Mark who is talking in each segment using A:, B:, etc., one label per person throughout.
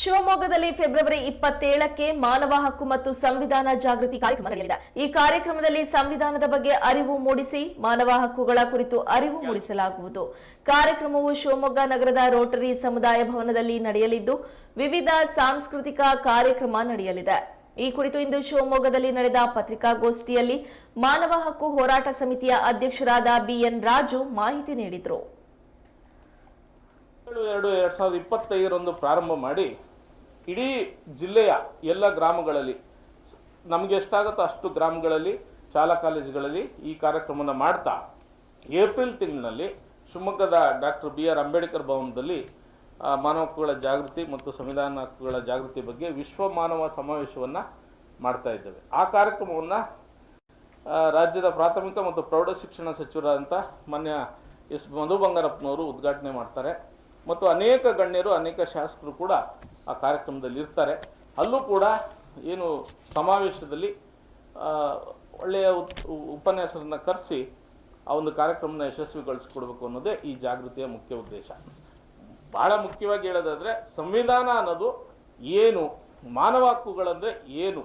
A: ಶಿವಮೊಗ್ಗದಲ್ಲಿ ಫೆಬ್ರವರಿ ಇಪ್ಪತ್ತೇಳಕ್ಕೆ ಮಾನವ ಹಕ್ಕು ಮತ್ತು ಸಂವಿಧಾನ ಜಾಗೃತಿ ಕಾರ್ಯಕ್ರಮ ನಡೆಯಲಿದೆ. ಈ ಕಾರ್ಯಕ್ರಮದಲ್ಲಿ ಸಂವಿಧಾನದ ಬಗ್ಗೆ ಅರಿವು ಮೂಡಿಸಿ, ಮಾನವ ಹಕ್ಕುಗಳ ಕುರಿತು ಅರಿವು ಮೂಡಿಸಲಾಗುವುದು. ಕಾರ್ಯಕ್ರಮವು ಶಿವಮೊಗ್ಗ ನಗರದ ರೋಟರಿ ಸಮುದಾಯ ಭವನದಲ್ಲಿ ನಡೆಯಲಿದ್ದು, ವಿವಿಧ ಸಾಂಸ್ಕೃತಿಕ ಕಾರ್ಯಕ್ರಮ ನಡೆಯಲಿದೆ. ಈ ಕುರಿತು ಇಂದು ಶಿವಮೊಗ್ಗದಲ್ಲಿ ನಡೆದ ಪತ್ರಿಕಾಗೋಷ್ಠಿಯಲ್ಲಿ ಮಾನವ ಹಕ್ಕು ಹೋರಾಟ ಸಮಿತಿಯ ಅಧ್ಯಕ್ಷರಾದ ಬಿಎನ್ ರಾಜು ಮಾಹಿತಿ ನೀಡಿದರು.
B: ಏಳು ಎರಡು ಎರಡು ಸಾವಿರದ ಇಪ್ಪತ್ತೈದರಂದು ಪ್ರಾರಂಭ ಮಾಡಿ ಇಡೀ ಜಿಲ್ಲೆಯ ಎಲ್ಲ ಗ್ರಾಮಗಳಲ್ಲಿ, ನಮಗೆ ಎಷ್ಟಾಗುತ್ತೋ ಅಷ್ಟು ಗ್ರಾಮಗಳಲ್ಲಿ, ಶಾಲಾ ಕಾಲೇಜುಗಳಲ್ಲಿ ಈ ಕಾರ್ಯಕ್ರಮನ ಮಾಡ್ತಾ, ಏಪ್ರಿಲ್ ತಿಂಗಳಿನಲ್ಲಿ ಶಿವಮೊಗ್ಗದ ಡಾಕ್ಟರ್ ಬಿ ಆರ್ ಅಂಬೇಡ್ಕರ್ ಭವನದಲ್ಲಿ ಮಾನವ ಹಕ್ಕುಗಳ ಜಾಗೃತಿ ಮತ್ತು ಸಂವಿಧಾನ ಹಕ್ಕುಗಳ ಜಾಗೃತಿ ಬಗ್ಗೆ ವಿಶ್ವ ಮಾನವ ಸಮಾವೇಶವನ್ನು ಮಾಡ್ತಾ ಇದ್ದೇವೆ. ಆ ಕಾರ್ಯಕ್ರಮವನ್ನು ರಾಜ್ಯದ ಪ್ರಾಥಮಿಕ ಮತ್ತು ಪ್ರೌಢ ಶಿಕ್ಷಣ ಸಚಿವರಾದಂಥ ಮಾನ್ಯ ಎಸ್ ಮಧು ಬಂಗಾರಪ್ಪನವರು ಉದ್ಘಾಟನೆ ಮಾಡ್ತಾರೆ. ಮತ್ತು ಅನೇಕ ಗಣ್ಯರು, ಅನೇಕ ಶಾಸಕರು ಕೂಡ ಆ ಕಾರ್ಯಕ್ರಮದಲ್ಲಿ ಇರ್ತಾರೆ. ಅಲ್ಲೂ ಕೂಡ ಏನು ಸಮಾವೇಶದಲ್ಲಿ ಒಳ್ಳೆಯ ಉಪನ್ಯಾಸರನ್ನು ಕರೆಸಿ ಆ ಒಂದು ಕಾರ್ಯಕ್ರಮನ ಯಶಸ್ವಿಗೊಳಿಸ್ಕೊಡ್ಬೇಕು ಅನ್ನೋದೇ ಈ ಜಾಗೃತಿಯ ಮುಖ್ಯ ಉದ್ದೇಶ. ಬಹಳ ಮುಖ್ಯವಾಗಿ ಹೇಳೋದಾದರೆ, ಸಂವಿಧಾನ ಅನ್ನೋದು ಏನು, ಮಾನವ ಹಕ್ಕುಗಳಂದರೆ ಏನು?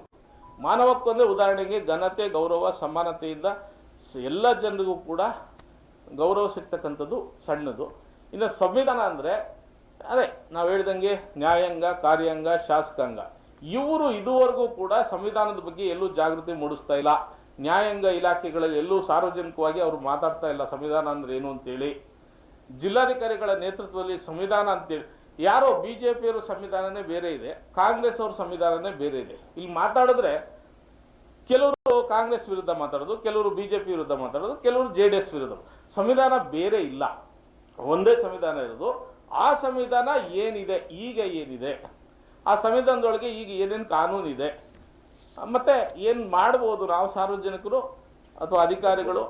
B: ಮಾನವ ಹಕ್ಕು ಅಂದರೆ ಉದಾಹರಣೆಗೆ ಘನತೆ, ಗೌರವ, ಸಮಾನತೆಯಿಂದ ಎಲ್ಲ ಜನರಿಗೂ ಕೂಡ ಗೌರವ ಸಿಗ್ತಕ್ಕಂಥದ್ದು ಸಣ್ಣದು. ಇನ್ನು ಸಂವಿಧಾನ ಅಂದರೆ, ಅದೇ ನಾವು ಹೇಳ್ದಂಗೆ ನ್ಯಾಯಾಂಗ, ಕಾರ್ಯಾಂಗ, ಶಾಸಕಾಂಗ. ಇವರು ಇದುವರೆಗೂ ಕೂಡ ಸಂವಿಧಾನದ ಬಗ್ಗೆ ಎಲ್ಲೂ ಜಾಗೃತಿ ಮೂಡಿಸ್ತಾ ಇಲ್ಲ. ನ್ಯಾಯಾಂಗ ಇಲಾಖೆಗಳಲ್ಲಿ ಎಲ್ಲೂ ಸಾರ್ವಜನಿಕವಾಗಿ ಅವರು ಮಾತಾಡ್ತಾ ಇಲ್ಲ ಸಂವಿಧಾನ ಅಂದ್ರೆ ಏನು ಅಂತೇಳಿ. ಜಿಲ್ಲಾಧಿಕಾರಿಗಳ ನೇತೃತ್ವದಲ್ಲಿ ಸಂವಿಧಾನ ಅಂತೇಳಿ. ಯಾರೋ ಬಿ ಜೆ ಪಿಯವರು ಸಂವಿಧಾನನೇ ಬೇರೆ ಇದೆ ಕಾಂಗ್ರೆಸ್ ಅವ್ರ ಸಂವಿಧಾನನೇ ಬೇರೆ ಇದೆ. ಇಲ್ಲಿ ಮಾತಾಡಿದ್ರೆ ಕೆಲವರು ಕಾಂಗ್ರೆಸ್ ವಿರುದ್ಧ ಮಾತಾಡೋದು, ಕೆಲವರು ಬಿ ಜೆ ಪಿ ವಿರುದ್ಧ ಮಾತಾಡೋದು, ಕೆಲವರು ಜೆ ಡಿ ಎಸ್ ವಿರುದ್ಧ. ಸಂವಿಧಾನ ಬೇರೆ ಇಲ್ಲ. ಒಂದೇ ಸಂವಿಧಾನ ಇರೋದು. ಆ ಸಂವಿಧಾನ ಏನಿದೆ, ಈಗ ಏನಿದೆ? ಆ ಸಂವಿಧಾನದೊಳಗೆ ಈಗ ಏನೇನು ಕಾನೂನಿದೆ ಮತ್ತು ಏನು ಮಾಡ್ಬೋದು ನಾವು ಸಾರ್ವಜನಿಕರು ಅಥವಾ ಅಧಿಕಾರಿಗಳು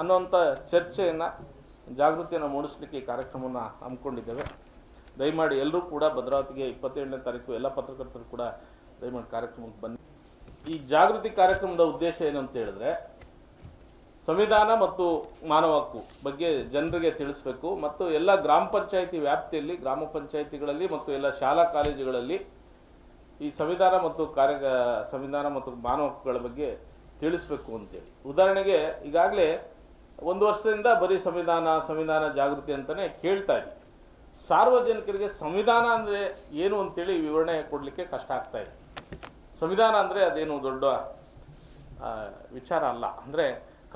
B: ಅನ್ನೋಂಥ ಚರ್ಚೆಯನ್ನು, ಜಾಗೃತಿಯನ್ನು ಮೂಡಿಸ್ಲಿಕ್ಕೆ ಈ ಕಾರ್ಯಕ್ರಮವನ್ನು ಹಮ್ಮಿಕೊಂಡಿದ್ದೇವೆ. ದಯಮಾಡಿ ಎಲ್ಲರೂ ಕೂಡ ಭದ್ರಾವತಿಗೆ ಇಪ್ಪತ್ತೇಳನೇ ತಾರೀಕು ಎಲ್ಲ ಪತ್ರಕರ್ತರು ಕೂಡ ದಯಮಾಡಿ ಕಾರ್ಯಕ್ರಮಕ್ಕೆ ಬನ್ನಿ. ಈ ಜಾಗೃತಿ ಕಾರ್ಯಕ್ರಮದ ಉದ್ದೇಶ ಏನು ಅಂತ ಹೇಳಿದ್ರೆ ಸಂವಿಧಾನ ಮತ್ತು ಮಾನವ ಹಕ್ಕು ಬಗ್ಗೆ ಜನರಿಗೆ ತಿಳಿಸ್ಬೇಕು. ಮತ್ತು ಎಲ್ಲ ಗ್ರಾಮ ಪಂಚಾಯಿತಿ ವ್ಯಾಪ್ತಿಯಲ್ಲಿ, ಗ್ರಾಮ ಪಂಚಾಯಿತಿಗಳಲ್ಲಿ ಮತ್ತು ಎಲ್ಲ ಶಾಲಾ ಕಾಲೇಜುಗಳಲ್ಲಿ ಈ ಸಂವಿಧಾನ ಮತ್ತು ಕಾರ್ಯ ಸಂವಿಧಾನ ಮತ್ತು ಮಾನವ ಹಕ್ಕುಗಳ ಬಗ್ಗೆ ತಿಳಿಸ್ಬೇಕು ಅಂತೇಳಿ. ಉದಾಹರಣೆಗೆ ಈಗಾಗಲೇ ಒಂದು ವರ್ಷದಿಂದ ಬರೀ ಸಂವಿಧಾನ ಸಂವಿಧಾನ ಜಾಗೃತಿ ಅಂತಲೇ ಕೇಳ್ತಾ ಇದ್ವಿ. ಸಾರ್ವಜನಿಕರಿಗೆ ಸಂವಿಧಾನ ಅಂದರೆ ಏನು ಅಂತೇಳಿ ವಿವರಣೆ ಕೊಡಲಿಕ್ಕೆ ಕಷ್ಟ ಆಗ್ತಾ ಇದೆ. ಸಂವಿಧಾನ ಅಂದರೆ ಅದೇನು ದೊಡ್ಡ ವಿಚಾರ ಅಲ್ಲ. ಅಂದರೆ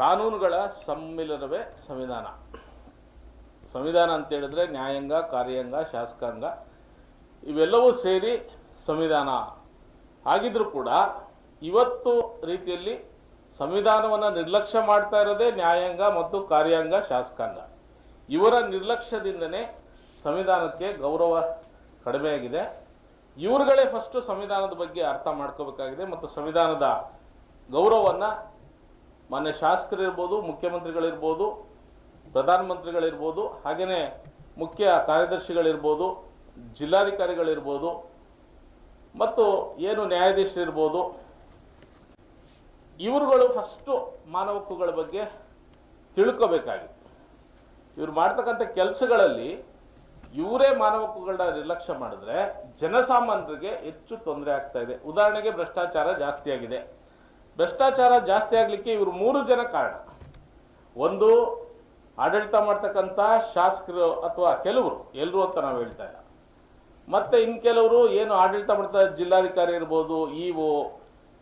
B: ಕಾನೂನುಗಳ ಸಮ್ಮಿಲನವೇ ಸಂವಿಧಾನ. ಸಂವಿಧಾನ ಅಂತ ಹೇಳಿದ್ರೆ ನ್ಯಾಯಾಂಗ, ಕಾರ್ಯಾಂಗ, ಶಾಸಕಾಂಗ, ಇವೆಲ್ಲವೂ ಸೇರಿ ಸಂವಿಧಾನ. ಆಗಿದ್ರೂ ಕೂಡ ಇವತ್ತು ರೀತಿಯಲ್ಲಿ ಸಂವಿಧಾನವನ್ನು ನಿರ್ಲಕ್ಷ್ಯ ಮಾಡ್ತಾ ಇರೋದೇ ನ್ಯಾಯಾಂಗ ಮತ್ತು ಕಾರ್ಯಾಂಗ, ಶಾಸಕಾಂಗ. ಇವರ ನಿರ್ಲಕ್ಷ್ಯದಿಂದನೇ ಸಂವಿಧಾನಕ್ಕೆ ಗೌರವ ಕಡಿಮೆಯಾಗಿದೆ. ಇವ್ರುಗಳೇ ಫಸ್ಟು ಸಂವಿಧಾನದ ಬಗ್ಗೆ ಅರ್ಥ ಮಾಡ್ಕೋಬೇಕಾಗಿದೆ ಮತ್ತು ಸಂವಿಧಾನದ ಗೌರವವನ್ನು ಮಾನ್ಯ ಶಾಸಕರಿರ್ಬೋದು, ಮುಖ್ಯಮಂತ್ರಿಗಳಿರ್ಬೋದು, ಪ್ರಧಾನಮಂತ್ರಿಗಳಿರ್ಬೋದು ಹಾಗೆಯೇ ಮುಖ್ಯ ಕಾರ್ಯದರ್ಶಿಗಳಿರ್ಬೋದು, ಜಿಲ್ಲಾಧಿಕಾರಿಗಳಿರ್ಬೋದು, ಮತ್ತು ಏನು ನ್ಯಾಯಾಧೀಶರಿರ್ಬೋದು, ಇವರುಗಳು ಫಸ್ಟು ಮಾನವ ಹಕ್ಕುಗಳ ಬಗ್ಗೆ ತಿಳ್ಕೋಬೇಕಾಗಿತ್ತು. ಇವ್ರು ಮಾಡ್ತಕ್ಕಂಥ ಕೆಲಸಗಳಲ್ಲಿ ಇವರೇ ಮಾನವ ಹಕ್ಕುಗಳನ್ನ ನಿರ್ಲಕ್ಷ್ಯ ಮಾಡಿದ್ರೆ ಜನಸಾಮಾನ್ಯರಿಗೆ ಹೆಚ್ಚು ತೊಂದರೆ ಆಗ್ತಾ ಇದೆ. ಉದಾಹರಣೆಗೆ ಭ್ರಷ್ಟಾಚಾರ ಜಾಸ್ತಿ ಆಗಿದೆ ಭ್ರಷ್ಟಾಚಾರ ಜಾಸ್ತಿ ಆಗಲಿಕ್ಕೆ ಇವರು ಮೂರು ಜನ ಕಾರಣ. ಒಂದು, ಆಡಳಿತ ಮಾಡ್ತಕ್ಕಂಥ ಶಾಸಕರು ಅಥವಾ ಕೆಲವರು ಎಲ್ಲರೂ ಅಂತ ನಾವು ಹೇಳ್ತಾ ಇಲ್ಲ. ಮತ್ತೆ ಇನ್ನು ಕೆಲವರು ಏನು ಆಡಳಿತ ಮಾಡ್ತಾ ಜಿಲ್ಲಾಧಿಕಾರಿ ಇರ್ಬೋದು, ಇ ಒ